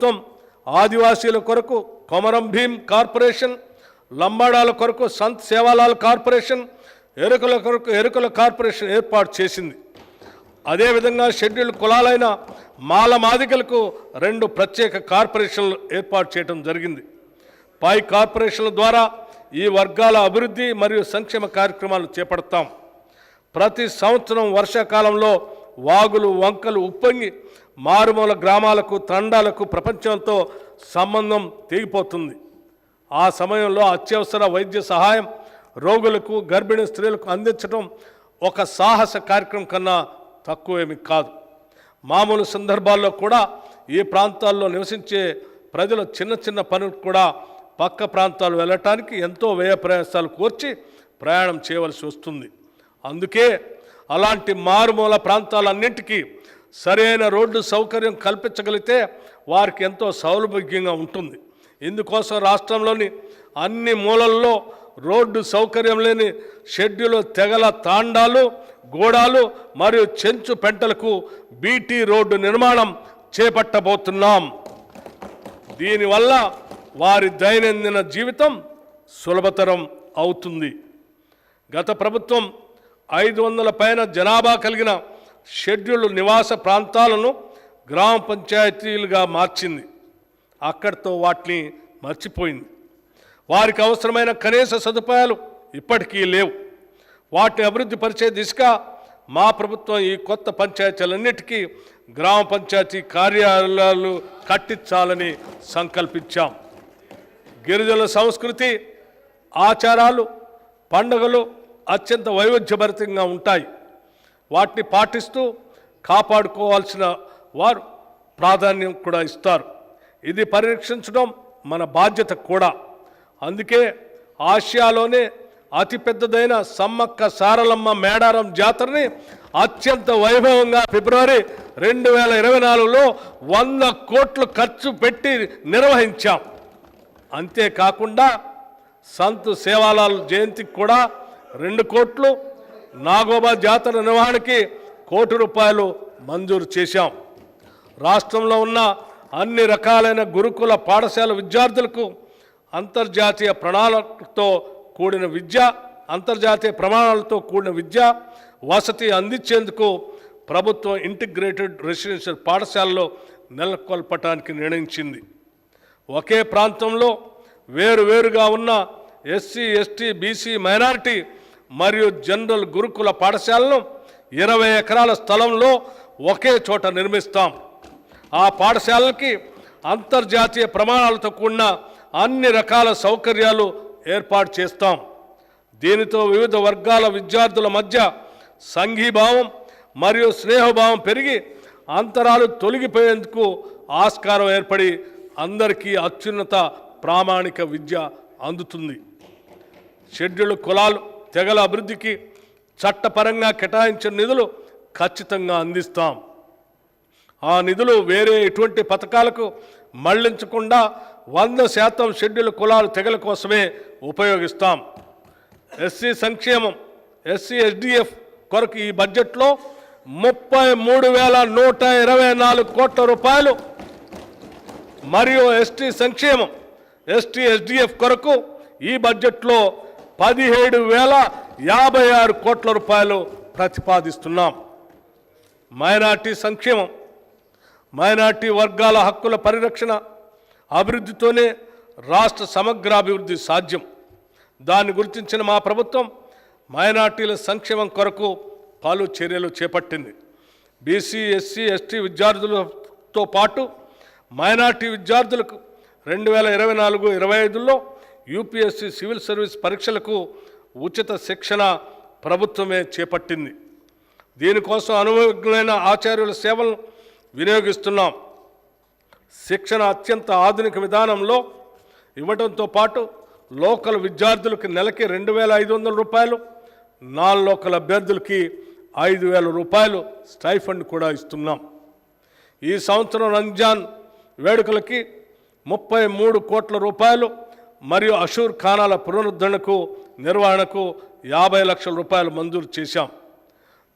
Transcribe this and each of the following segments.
ప్రభుత్వం ఆదివాసీల కొరకు కొమరం భీం కార్పొరేషన్ లంబాడాల కొరకు సంత్ సేవాలాల్ కార్పొరేషన్ ఎరుకల కొరకు ఎరుకల కార్పొరేషన్ ఏర్పాటు చేసింది. అదేవిధంగా షెడ్యూల్ కులాలైన మాల మాదికలకు రెండు ప్రత్యేక కార్పొరేషన్లు ఏర్పాటు చేయడం జరిగింది. పై కార్పొరేషన్ల ద్వారా ఈ వర్గాల అభివృద్ధి మరియు సంక్షేమ కార్యక్రమాలు చేపడతాం. ప్రతి సంవత్సరం వర్షాకాలంలో వాగులు వంకలు ఉప్పొంగి మారుమూల గ్రామాలకు తండాలకు ప్రపంచంతో సంబంధం తెగిపోతుంది. ఆ సమయంలో అత్యవసర వైద్య సహాయం రోగులకు గర్భిణీ స్త్రీలకు అందించడం ఒక సాహస కార్యక్రమం కన్నా తక్కువేమి కాదు. మామూలు సందర్భాల్లో కూడా ఈ ప్రాంతాల్లో నివసించే ప్రజలు చిన్న చిన్న పనులు కూడా పక్క ప్రాంతాలు వెళ్ళటానికి ఎంతో వ్యయ ప్రయాసాలు కోర్చి ప్రయాణం చేయవలసి వస్తుంది. అందుకే అలాంటి మారుమూల ప్రాంతాలన్నింటికీ సరైన రోడ్డు సౌకర్యం కల్పించగలిగితే వారికి ఎంతో సౌలభ్యంగా ఉంటుంది. ఇందుకోసం రాష్ట్రంలోని అన్ని మూలల్లో రోడ్డు సౌకర్యం లేని షెడ్యూల్ తెగల తాండాలు గోడాలు మరియు చెంచు పెంటలకు బీటీ రోడ్డు నిర్మాణం చేపట్టబోతున్నాం. దీనివల్ల వారి దైనందిన జీవితం సులభతరం అవుతుంది. గత ప్రభుత్వం ఐదు వందల పైన జనాభా కలిగిన షెడ్యూల్ నివాస ప్రాంతాలను గ్రామ పంచాయతీలుగా మార్చింది. అక్కడితో వాటిని మర్చిపోయింది. వారికి అవసరమైన కనీస సదుపాయాలు ఇప్పటికీ లేవు. వాటిని అభివృద్ధి పరిచే దిశగా మా ప్రభుత్వం ఈ కొత్త పంచాయతీలన్నిటికీ గ్రామ పంచాయతీ కార్యాలయాలు కట్టించాలని సంకల్పించాం. గిరిజనుల సంస్కృతి ఆచారాలు పండుగలు అత్యంత వైవిధ్యభరితంగా ఉంటాయి. వాటిని పాటిస్తూ కాపాడుకోవాల్సిన వారు ప్రాధాన్యం కూడా ఇస్తారు. ఇది పరిరక్షించడం మన బాధ్యత కూడా. అందుకే ఆసియాలోనే అతిపెద్దదైన సమ్మక్క సారలమ్మ మేడారం జాతరని అత్యంత వైభవంగా ఫిబ్రవరి రెండు వేల ఇరవై నాలుగులో వంద కోట్లు ఖర్చు పెట్టి నిర్వహించాం. అంతేకాకుండా సంత్ సేవాలాల్ జయంతికి కూడా రెండు కోట్లు నాగోబా జాతర నిర్వహణకి కోటి రూపాయలు మంజూరు చేశాం. రాష్ట్రంలో ఉన్న అన్ని రకాలైన గురుకుల పాఠశాల విద్యార్థులకు అంతర్జాతీయ ప్రణాళికతో కూడిన విద్య అంతర్జాతీయ ప్రమాణాలతో కూడిన విద్య వసతి అందించేందుకు ప్రభుత్వం ఇంటిగ్రేటెడ్ రెసిడెన్షియల్ పాఠశాలలో నెలకొల్పటానికి నిర్ణయించింది. ఒకే ప్రాంతంలో వేరు వేరుగా ఉన్న ఎస్సీ ఎస్టీ బీసీ మైనారిటీ మరియు జనరల్ గురుకుల పాఠశాలను ఇరవై ఎకరాల స్థలంలో ఒకే చోట నిర్మిస్తాం. ఆ పాఠశాలకి అంతర్జాతీయ ప్రమాణాలతో కూడిన అన్ని రకాల సౌకర్యాలు ఏర్పాటు చేస్తాం. దీనితో వివిధ వర్గాల విద్యార్థుల మధ్య సంఘీభావం మరియు స్నేహభావం పెరిగి అంతరాలు తొలగిపోయేందుకు ఆస్కారం ఏర్పడి అందరికీ అత్యున్నత ప్రామాణిక విద్య అందుతుంది. షెడ్యూల్ కులాలు తెగల అభివృద్ధికి చట్టపరంగా కేటాయించిన నిధులు ఖచ్చితంగా అందిస్తాం. ఆ నిధులు వేరే ఎటువంటి పథకాలకు మళ్ళించకుండా వంద శాతం షెడ్యూల్ కులాలు తెగల కోసమే ఉపయోగిస్తాం. ఎస్సీ సంక్షేమం ఎస్సీ ఎస్డిఎఫ్ కొరకు ఈ బడ్జెట్లో ముప్పై మూడు వేల నూట ఇరవై నాలుగు కోట్ల రూపాయలు. మరియు ఎస్టీ సంక్షేమం ఎస్టీ ఎస్డిఎఫ్ కొరకు ఈ బడ్జెట్లో పదిహేడు వేల యాభై ఆరు కోట్ల రూపాయలు ప్రతిపాదిస్తున్నాం. మైనార్టీ సంక్షేమం మైనార్టీ వర్గాల హక్కుల పరిరక్షణ అభివృద్ధితోనే రాష్ట్ర సమగ్రాభివృద్ధి సాధ్యం. దాన్ని గుర్తించిన మా ప్రభుత్వం మైనార్టీల సంక్షేమం కొరకు పలు చర్యలు చేపట్టింది. బీసీ ఎస్సీ ఎస్టీ విద్యార్థులతో పాటు మైనార్టీ విద్యార్థులకు రెండు వేల ఇరవై నాలుగు ఇరవై ఐదులో యూపీఎస్సీ సివిల్ సర్వీస్ పరీక్షలకు ఉచిత శిక్షణ ప్రభుత్వమే చేపట్టింది. దీనికోసం అనుభవజ్ఞులైన ఆచార్యుల సేవలను వినియోగిస్తున్నాం. శిక్షణ అత్యంత ఆధునిక విధానంలో ఇవ్వడంతో పాటు లోకల్ విద్యార్థులకు నెలకి రెండు వేల ఐదు వందల రూపాయలు నాన్ లోకల్ అభ్యర్థులకి ఐదు వేల రూపాయలు స్టైఫండ్ కూడా ఇస్తున్నాం. ఈ సంవత్సరం రంజాన్ వేడుకలకి ముప్పై మూడు కోట్ల రూపాయలు మరియు అషూర్ ఖానాల పునరుద్ధరణకు నిర్వహణకు యాభై లక్షల రూపాయలు మంజూరు చేశాం.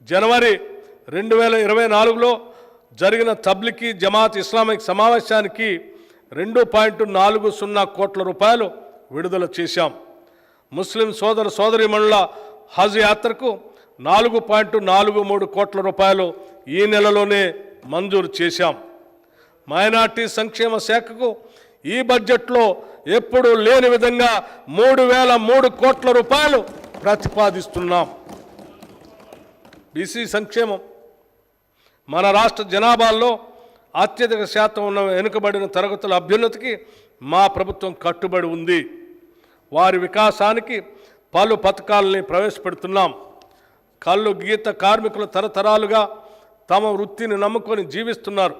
జనవరి రెండు వేల ఇరవై నాలుగులో జరిగిన తబ్లికి జమాత్ ఇస్లామిక్ సమావేశానికి రెండు పాయింట్ నాలుగు సున్నా కోట్ల రూపాయలు విడుదల చేశాం. ముస్లిం సోదర సోదరిమణుల హజ్ యాత్రకు నాలుగు పాయింట్ నాలుగు మూడు కోట్ల రూపాయలు ఈ నెలలోనే మంజూరు చేశాం. మైనార్టీ సంక్షేమ శాఖకు ఈ బడ్జెట్లో ఎప్పుడూ లేని విధంగా మూడు వేల మూడు కోట్ల రూపాయలు ప్రతిపాదిస్తున్నాం. బీసీ సంక్షేమం. మన రాష్ట్ర జనాభాలో అత్యధిక శాతం ఉన్న వెనుకబడిన తరగతుల అభ్యున్నతికి మా ప్రభుత్వం కట్టుబడి ఉంది. వారి వికాసానికి పలు పథకాలని ప్రవేశపెడుతున్నాం. కళ్ళు గీత కార్మికులు తరతరాలుగా తమ వృత్తిని నమ్ముకొని జీవిస్తున్నారు.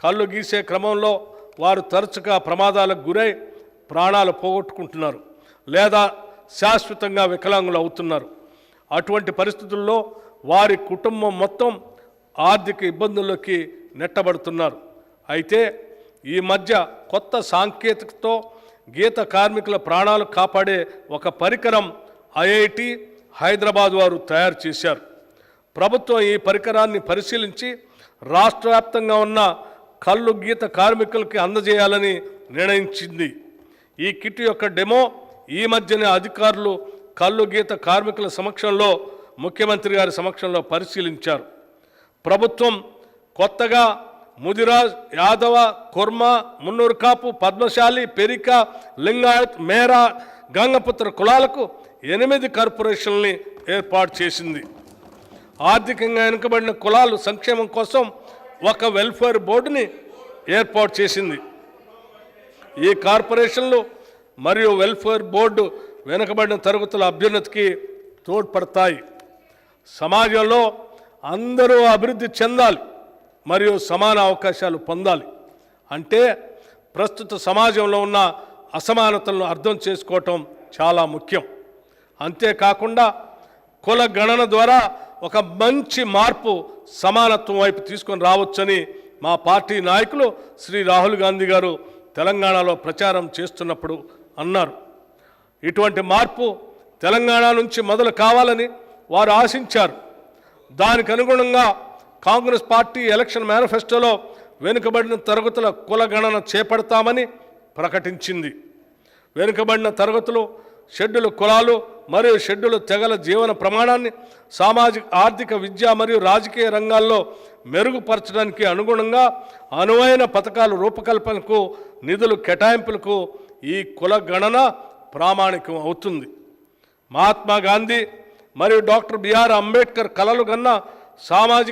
కళ్ళు గీసే క్రమంలో వారు తరచుగా ప్రమాదాలకు గురై ప్రాణాలు పోగొట్టుకుంటున్నారు లేదా శాశ్వతంగా వికలాంగులు అవుతున్నారు. అటువంటి పరిస్థితుల్లో వారి కుటుంబం మొత్తం ఆర్థిక ఇబ్బందుల్లోకి నెట్టబడుతున్నారు. అయితే ఈ మధ్య కొత్త సాంకేతికతో గీత కార్మికుల ప్రాణాలు కాపాడే ఒక పరికరం ఐఐటి హైదరాబాద్ వారు తయారు చేశారు. ప్రభుత్వం ఈ పరికరాన్ని పరిశీలించి రాష్ట్ర వ్యాప్తంగా ఉన్న కళ్ళు గీత కార్మికులకి అందజేయాలని నిర్ణయించింది. ఈ కిట్ యొక్క డెమో ఈ మధ్యనే అధికారులు కళ్ళు గీత కార్మికుల సమక్షంలో ముఖ్యమంత్రి గారి సమక్షంలో పరిశీలించారు. ప్రభుత్వం కొత్తగా ముదిరాజ్ యాదవ కుర్మ మున్నూరు కాపు పద్మశాలి పెరిక లింగాయత్ మేరా గంగపుత్ర కులాలకు ఎనిమిది కార్పొరేషన్లని ఏర్పాటు చేసింది. ఆర్థికంగా వెనుకబడిన కులాలు సంక్షేమం కోసం ఒక వెల్ఫేర్ బోర్డుని ఏర్పాటు చేసింది. ఈ కార్పొరేషన్లు మరియు వెల్ఫేర్ బోర్డు వెనుకబడిన తరగతుల అభ్యున్నతికి తోడ్పడతాయి. సమాజంలో అందరూ అభివృద్ధి చెందాలి మరియు సమాన అవకాశాలు పొందాలి. అంటే ప్రస్తుత సమాజంలో ఉన్న అసమానతలను అర్థం చేసుకోవటం చాలా ముఖ్యం. అంతేకాకుండా కుల గణన ద్వారా ఒక మంచి మార్పు సమానత్వం వైపు తీసుకొని రావచ్చని మా పార్టీ నాయకులు శ్రీ రాహుల్ గాంధీ గారు తెలంగాణలో ప్రచారం చేస్తున్నప్పుడు అన్నారు. ఇటువంటి మార్పు తెలంగాణ నుంచి మొదలు కావాలని వారు ఆశించారు. దానికి అనుగుణంగా కాంగ్రెస్ పార్టీ ఎలక్షన్ మేనిఫెస్టోలో వెనుకబడిన తరగతుల కులగణన చేపడతామని ప్రకటించింది. వెనుకబడిన తరగతులు షెడ్యూల్ కులాలు మరియు షెడ్యూల్ తెగల జీవన ప్రమాణాన్ని సామాజిక ఆర్థిక విద్య మరియు రాజకీయ రంగాల్లో మెరుగుపరచడానికి అనుగుణంగా అనువైన పథకాలు రూపకల్పనకు నిధులు కేటాయింపులకు ఈ కుల గణన ప్రామాణికం అవుతుంది. మహాత్మా గాంధీ మరియు డాక్టర్ బిఆర్ అంబేద్కర్ కలలు కన్న సామాజిక